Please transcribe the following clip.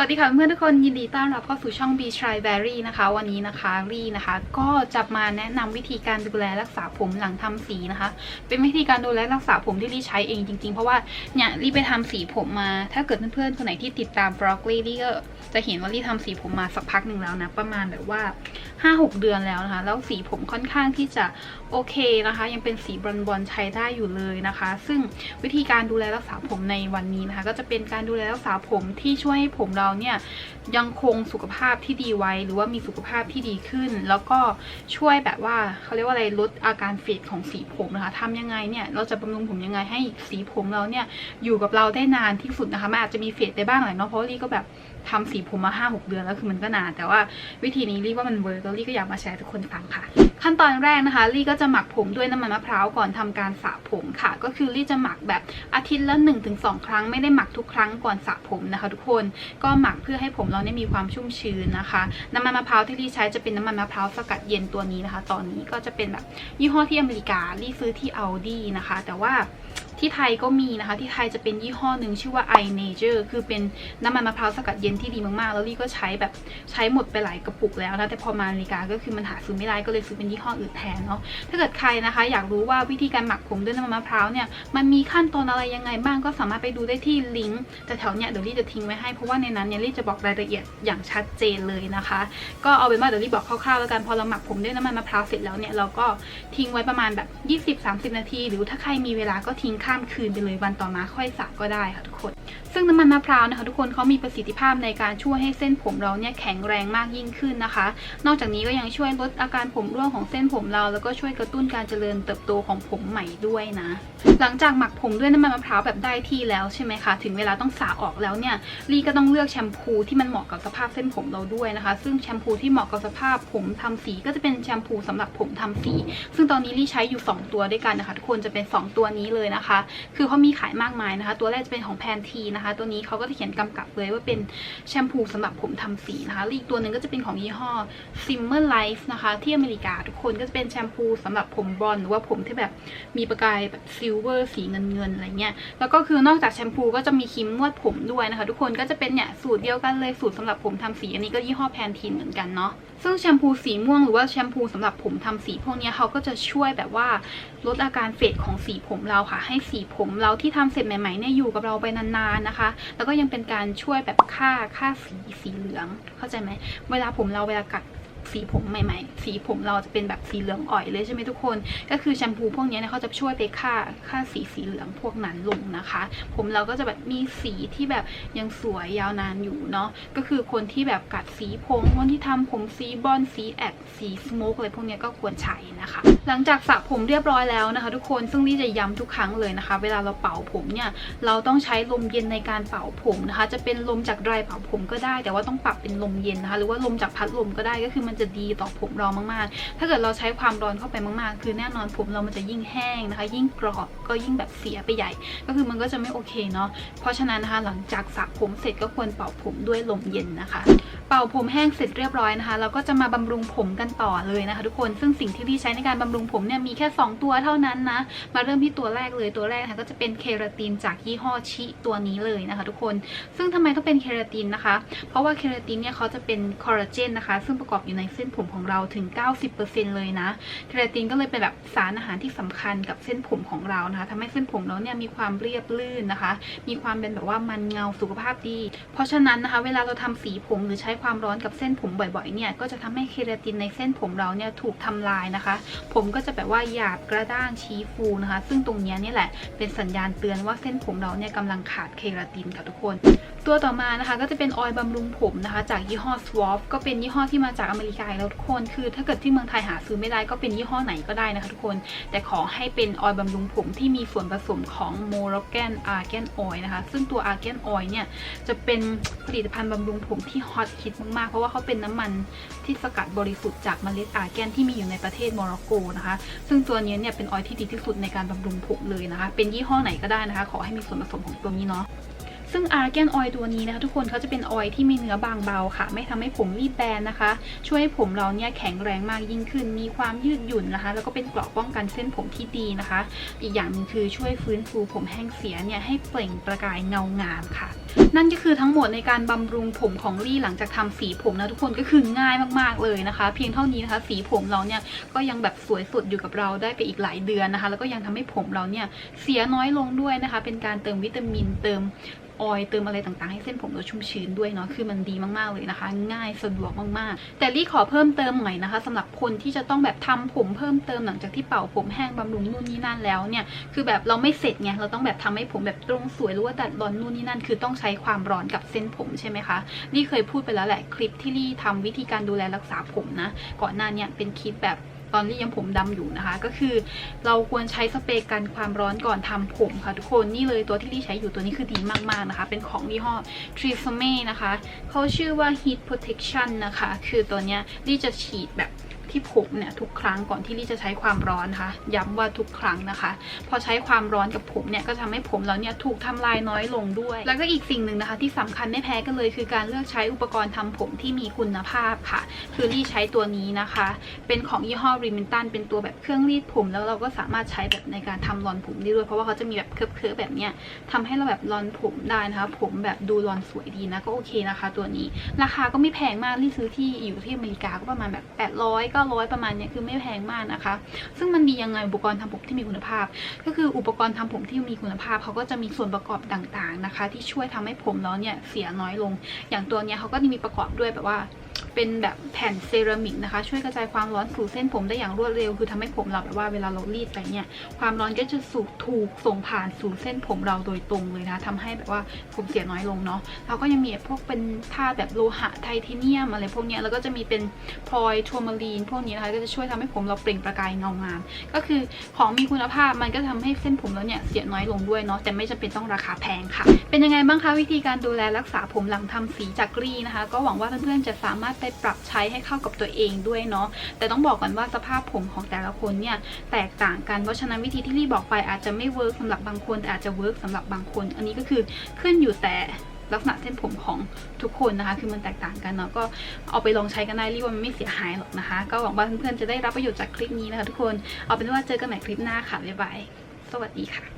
วัสดีค่ะเพื่อนทุกคนยินดีต้อนรับเข้าสู่ช่อง B Try Berry นะคะ วันนี้นะคะรีนะคะ ก็จะมาแนะนำวิธีการดูแลรักษาผมหลังทำสีนะคะ เป็นวิธีการดูแลรักษาผมที่รีใช้เองจริงๆ เพราะว่าเนี่ยรีไปทำสีผมมา ถ้าเกิดเพื่อนๆคนไหนที่ติดตามบล็อกรีรีก็จะเห็นว่ารีทำสีผมมาสักพักหนึ่งแล้วนะประมาณแบบว่า 5-6 เดือนแล้วนะคะ แล้วสีผมค่อนข้างที่จะโอเคนะคะ ยังเป็นสีบอลบอลใช้ได้อยู่เลยนะคะ ซึ่งวิธีการดูแลรักษาผมในวันนี้นะคะ ก็จะเป็นการดูแลรักษาผมที่ช่วยให้ผมเราเนี่ยยังคงสุขภาพที่ดีไว้ หรือว่ามีสุขภาพที่ดีขึ้น แล้วก็ช่วยแบบว่าเขาเรียกว่าอะไรลดอาการเฟดของสีผมนะคะทำยังไงเนี่ยเราจะบำรุงผมยังไงให้สีผมเราเนี่ยอยู่กับเราได้นานที่สุดนะคะมันอาจจะมีเฟดไปบ้างแหละเนาะเพราะลี่ก็แบบทำสีผมมาห้าหกเดือนแล้วคือมันก็นาน แต่ว่าวิธีนี้ลี่ว่ามันเวิร์กแล้วลี่ก็อยากมาแชร์ทุกคนฟังค่ะ ขั้นตอนแรกนะคะลี่ก็จะหมักผมด้วยน้ำมันมะพร้าวก่อนทำการสระผมค่ะ ก็คือลี่จะหมักแบบอาทิตย์ละ 1-2 ครั้งไม่ได้หมักทุกครั้งก่อนสระผมนะคะ ทุกคนก็หมักเพื่อให้ผมเราเนี่ยมีความชุ่มชื้นนะคะ น้ำมันมะพร้าวที่ลี่ใช้จะเป็นน้ำมันมะพร้าวสกัดเย็นตัวนี้นะคะ ตอนนี้ก็จะเป็นแบบยี่ห้อที่อเมริกาลี่ซื้อที่ Aldi นะคะ แต่ว่า ที่ไทยก็มีนะคะ ที่ไทยจะเป็นยี่ห้อหนึ่งชื่อว่า i Nature คือเป็นน้ำมันมะพร้าวสกัดเย็นที่ดีมากๆ แล้วลี่ก็ใช้แบบใช้หมดไปหลายกระปุกแล้วนะ แต่พอมาอเมริกาก็คือมันหาซื้อไม่ได้ก็เลยซื้อเป็นยี่ห้ออื่นแทนเนาะ ถ้าเกิดใครนะคะอยากรู้ว่าวิธีการหมักผมด้วยน้ำมันมะพร้าวเนี่ยมันมีขั้นตอนอะไรยังไงบ้างก็สามารถไปดูได้ที่ลิงก์แต่แถวเนี้ยเดี๋ยวลี่จะทิ้งไว้ให้เพราะว่าในนั้นเนี่ยลี่จะบอกรายละเอียดอย่างชัดเจนเลยนะคะ ก็เอาเป็นว่าเดี๋ยวลี่บอกคร่าวๆแล้วกันพอเราหมักผมด้วยน้ำมันมะพร้าวเสร็จแล้วเนี่ยเราก็ทิ้งไว้ประมาณแบบ 20-30 นาที หรือถ้าใครมีเวลาก็ทิ้งข้ามคืนไปเลยวันต่อมาค่อยสระก็ได้ค่ะทุกคน ซึ่งน้ำมันมะพร้าวนะคะ ทุกคนเขามีประสิทธิภาพในการช่วยให้เส้นผมเราเนี่ยแข็งแรงมากยิ่งขึ้นนะคะ นอกจากนี้ก็ยังช่วยลดอาการผมร่วงของเส้นผมเรา แล้วก็ช่วยกระตุ้นการเจริญเติบโตของผมใหม่ด้วยนะหลังจากหมักผมด้วยน้ำมันมะพร้าวแบบได้ที่แล้วใช่ไหมคะถึงเวลาต้องสระออกแล้วเนี่ยลี่ก็ต้องเลือกแชมพูที่มันเหมาะกับสภาพเส้นผมเราด้วยนะคะ ซึ่งแชมพูที่เหมาะกับสภาพผมทำสีก็จะเป็นแชมพูสำหรับผมทำสี ซึ่งตอนนี้ลี่ใช้อยู่ 2 ตัวด้วยกันนะคะ ทุกคนจะเป็น 2 ตัวนี้เลยนะคะ คือเขามีขายมากมายนะคะ ตัวแรกจะเป็นของแพนทีนะคะ ตัวนี้เขาก็จะเขียนกำกับเลยว่าเป็นแชมพูสำหรับผมทำสีนะคะละอีกตัวหนึ่งก็จะเป็นของยี่ห้อ Simmer Life นะคะ ที่อเมริกาทุกคนก็จะเป็นแชมพูสำหรับผมบลอนหรือว่าผมที่แบบมีประกายแบบซิิลเวอร์สีเงินเงินอะไรเงี้ย แล้วก็คือนอกจากแชมพูก็จะมีครีมนวดผมด้วยนะคะ ทุกคนก็จะเป็นเนี่ยสูตรเดียวกันเลยสูตรสำหรับผมทำสีอันนี้ก็ยี่ห้อแพนทีนเหมือนกันเนาะซึ่งแชมพูสีม่วงหรือว่าแชมพูสำหรับผมทำสีพวกนี้เขาก็จะช่วยแบบว่าลดอาการเฟดของสีผมเราค่ะ ให้สีผมเราที่ทำเสร็จใหม่ๆเนี่ยอยู่กับเราไปนานๆนะคะ แล้วก็ยังเป็นการช่วยแบบฆ่าฆ่าสีสีเหลืองเข้าใจไหมเวลาผมเราเวลากัด สีผมใหม่ ๆ สีผมเราจะเป็นแบบสีเหลืองอ่อยเลยใช่ไหมทุกคน ก็คือแชมพูพวกนี้เนี่ยเขาจะช่วยไปฆ่าฆ่าสีสีเหลืองพวกนั้นลงนะคะ ผมเราก็จะแบบมีสีที่แบบยังสวยยาวนานอยู่เนาะก็คือคนที่แบบกัดสีผมคนที่ทำผมสีบอลสีแอดสีสโมกอะไรพวกนี้ก็ควรใช้นะคะ หลังจากสระผมเรียบร้อยแล้วนะคะ ทุกคนซึ่งลี่จะย้ำทุกครั้งเลยนะคะ เวลาเราเป่าผมเนี่ยเราต้องใช้ลมเย็นในการเป่าผมนะคะ จะเป็นลมจากไดร์เป่าผมก็ได้ แต่ว่าต้องปรับเป็นลมเย็นนะคะ หรือว่าลมจากพัดลมก็ได้ก็คือมันจะดีต่อผมเรามากๆ ถ้าเกิดเราใช้ความร้อนเข้าไปมากๆ คือแน่นอนผมเรามันจะยิ่งแห้งนะคะ ยิ่งกรอบก็ยิ่งแบบเสียไปใหญ่ ก็คือมันก็จะไม่โอเคเนาะ เพราะฉะนั้นนะคะหลังจากสระผมเสร็จก็ควรเป่าผมด้วยลมเย็นนะคะ เป่าผมแห้งเสร็จเรียบร้อยนะคะ เราก็จะมาบำรุงผมกันต่อเลยนะคะ ทุกคน ซึ่งสิ่งที่พี่ใช้ในการบำรุงผมเนี่ยมีแค่ 2 ตัวเท่านั้นนะ มาเริ่มที่ตัวแรกเลยตัวแรกนะคะก็จะเป็นเคราตินจากยี่ห้อชิตัวนี้เลยนะคะ ทุกคน ซึ่งทำไมต้องเป็นเคราตินนะคะ เพราะว่าเคราตินเนี่ยเขาจะเป็นคอลลาเจนนะคะ ซึ่งประกอบอยู่ในเส้นผมของเราถึง 90%เลยนะเคราตินก็เลยเป็นแบบสารอาหารที่สำคัญกับเส้นผมของเรานะคะทำให้เส้นผมเราเนี่ยมีความเรียบลื่นนะคะ มีความเป็นแบบว่ามันเงาสุขภาพดี เพราะฉะนั้นนะคะเวลาเราทำสีผมหรือใช้ความร้อนกับเส้นผมบ่อยๆเนี่ยก็จะทำให้เคราตินในเส้นผมเราเนี่ยถูกทำลายนะคะ ผมก็จะแบบว่าหยาบกระด้างชี้ฟูนะคะ ซึ่งตรงนี้นี่แหละเป็นสัญญาณเตือนว่าเส้นผมเราเนี่ยกำลังขาดเคราตินค่ะทุกคน ตัวต่อมานะคะก็จะเป็นออยล์บำรุงผมนะคะจากยี่ห้อ Swaf ก็เป็นยี่ห้อที่มาจากอเมริกาแล้วทุกคนคือ ถ้าเกิดที่เมืองไทยหาซื้อไม่ได้ก็เป็นยี่ห้อไหนก็ได้นะคะทุกคน แต่ขอให้เป็นออยล์บำรุงผมที่มีส่วนผสมของโมโรแกนอาร์แกนออยล์นะคะ ซึ่งตัวอาร์แกนออยล์เนี่ยจะเป็นผลิตภัณฑ์บำรุงผมที่ฮอตฮิตมากๆ เพราะว่าเขาเป็นน้ำมันที่สกัดบริสุทธิ์จากเมล็ดอาร์แกนที่มีอยู่ในประเทศโมร็อกโกนะคะ ซึ่งตัวนี้เนี่ยเป็นออยล์ที่ดีที่สุดในการบำรุงผมเลยนะคะ เป็นยี่ห้อไหนก็ได้นะคะ ขอให้มีส่วนผสมของตัวนี้เนาะ ซึ่งอาร์แกนออยตัวนี้นะคะทุกคนเขาจะเป็นออยที่มีเนื้อบางเบาค่ะ ไม่ทำให้ผมรีบแบนนะคะ ช่วยให้ผมเราเนี่ยแข็งแรงมากยิ่งขึ้น มีความยืดหยุ่นนะคะ แล้วก็เป็นเกราะป้องกันเส้นผมที่ดีนะคะ อีกอย่างนึงคือช่วยฟื้นฟูผมแห้งเสียเนี่ยให้เปล่งประกายเงางามค่ะนั่นก็คือทั้งหมดในการบำรุงผมของลี่หลังจากทำสีผมนะทุกคนก็คือง่ายมากๆเลยนะคะ เพียงเท่านี้นะคะ สีผมเราเนี่ยก็ยังแบบสวยสดอยู่กับเราได้ไปอีกหลายเดือนนะคะ แล้วก็ยังทำให้ผมเราเนี่ยเสียน้อยลงด้วยนะคะ เป็นการเติมวิตามินเติมออยเติมอะไรต่างๆให้เส้นผมเราชุ่มชื้นด้วยเนาะคือมันดีมากๆเลยนะคะ ง่ายสะดวกมากๆ แต่ลี่ขอเพิ่มเติมหน่อยนะคะสำหรับคนที่จะต้องแบบทำผมเพิ่มเติมหลังจากที่เป่าผมแห้งบำรุงนู่นนี่นั่นแล้วเนี่ยคือแบบเราไม่เสร็จไงเราต้องแบบทำให้ผมแบบตรงสวยหรือว่าดัดรอนนู่นนี่นั่นคือต้องใช้ความร้อนกับเส้นผมใช่ไหมคะลี่เคยพูดไปแล้วแหละคลิปที่ลี่ทำวิธีการดูแลรักษาผมนะก่อนหน้านี่ยเป็นคลิปแบบตอนลี่ยังผมดำอยู่นะคะ ก็คือเราควรใช้สเปรย์กันความร้อนก่อนทำผมค่ะทุกคนนี่เลยตัวที่ลี่ใช้อยู่ตัวนี้คือดีมากๆนะคะ เป็นของยี่ห้อ t r i s m e นะคะเขาชื่อว่า Heat Protection นะคะ คือตัวเนี้ยลี่จะฉีดแบบ ที่ผมเนี่ยทุกครั้งก่อนที่ลี่จะใช้ความร้อนนะคะย้ำว่าทุกครั้งนะคะ พอใช้ความร้อนกับผมเนี่ยก็ทำให้ผมเราเนี่ยถูกทำลายน้อยลงด้วย แล้วก็อีกสิ่งหนึ่งนะคะ ที่สำคัญไม่แพ้กันเลย คือการเลือกใช้อุปกรณ์ทำผมที่มีคุณภาพค่ะ คือลี่ใช้ตัวนี้นะคะ เป็นของยี่ห้อริมินตันเป็นตัวแบบเครื่องรีดผม แล้วเราก็สามารถใช้แบบในการทำรอนผมได้ด้วย เพราะว่าเขาจะมีแบบเคิร์ฟแบบเนี้ยทำให้เราแบบรอนผมได้นะคะ ผมแบบดูรอนสวยดีนะก็โอเคนะคะ ตัวนี้ ราคาก็ไม่แพงมากลี่ซื้อที่อยู่ที่อเมริกาก็ประมาณแบบ800 900 ประมาณเนี้ยคือไม่แพงมากนะคะ ซึ่งมันดียังไงอุปกรณ์ทำผมที่มีคุณภาพ ก็คืออุปกรณ์ทำผมที่มีคุณภาพเขาก็จะมีส่วนประกอบต่างๆนะคะ ที่ช่วยทำให้ผมเราเนี่ยเสียน้อยลง อย่างตัวเนี้ยเขาก็จะมีประกอบด้วยแบบว่า เป็นแบบแผ่นเซรามิกนะคะ ช่วยกระจายความร้อนสู่เส้นผมได้อย่างรวดเร็ว คือทำให้ผมเราแบบว่าเวลาเรารีดไปเนี่ย ความร้อนก็จะสูถูกส่งผ่านสู่เส้นผมเราโดยตรงเลยนะทำให้แบบว่าผมเสียน้อยลงเนาะเราก็ยังมีพวกเป็นธาตุแบบโลหะไทเทเนียมอะไรพวกเนี้ยแล้วก็จะมีเป็นพลอยทัวร์มารีนพวกนี้นะคะก็จะช่วยทำให้ผมเราเปล่งประกายเงางาม ก็คือของมีคุณภาพมันก็ทำให้เส้นผมเราเนี่ยเสียน้อยลงด้วยเนาะแต่ไม่จำเป็นต้องราคาแพงค่ะ เป็นยังไงบ้างคะวิธีการดูแลรักษาผมหลังทำสีจากรีนะคะ ก็หวังว่าเพื่อนๆจะสามารถไปปรับใช้ให้เข้ากับตัวเองด้วยเนาะแต่ต้องบอกก่อนว่าสภาพผมของแต่ละคนเนี่ยแตกต่างกันเพราะฉะนั้นวิธีที่ลี่บอกไปอาจจะไม่เวิร์กสำหรับบางคนแต่อาจจะเวิร์กสำหรับบางคน อันนี้ก็คือขึ้นอยู่แต่ลักษณะเส้นผมของทุกคนนะคะ คือมันแตกต่างกันเนาะก็เอาไปลองใช้กันได้รีว่ามันไม่เสียหายหรอกนะคะ ก็หวังว่าเพื่อนๆจะได้รับประโยชน์จากคลิปนี้นะคะทุกคนเอาเป็นว่าเจอกันใหม่คลิปหน้าค่ะบ๊ายบายสวัสดีค่ะ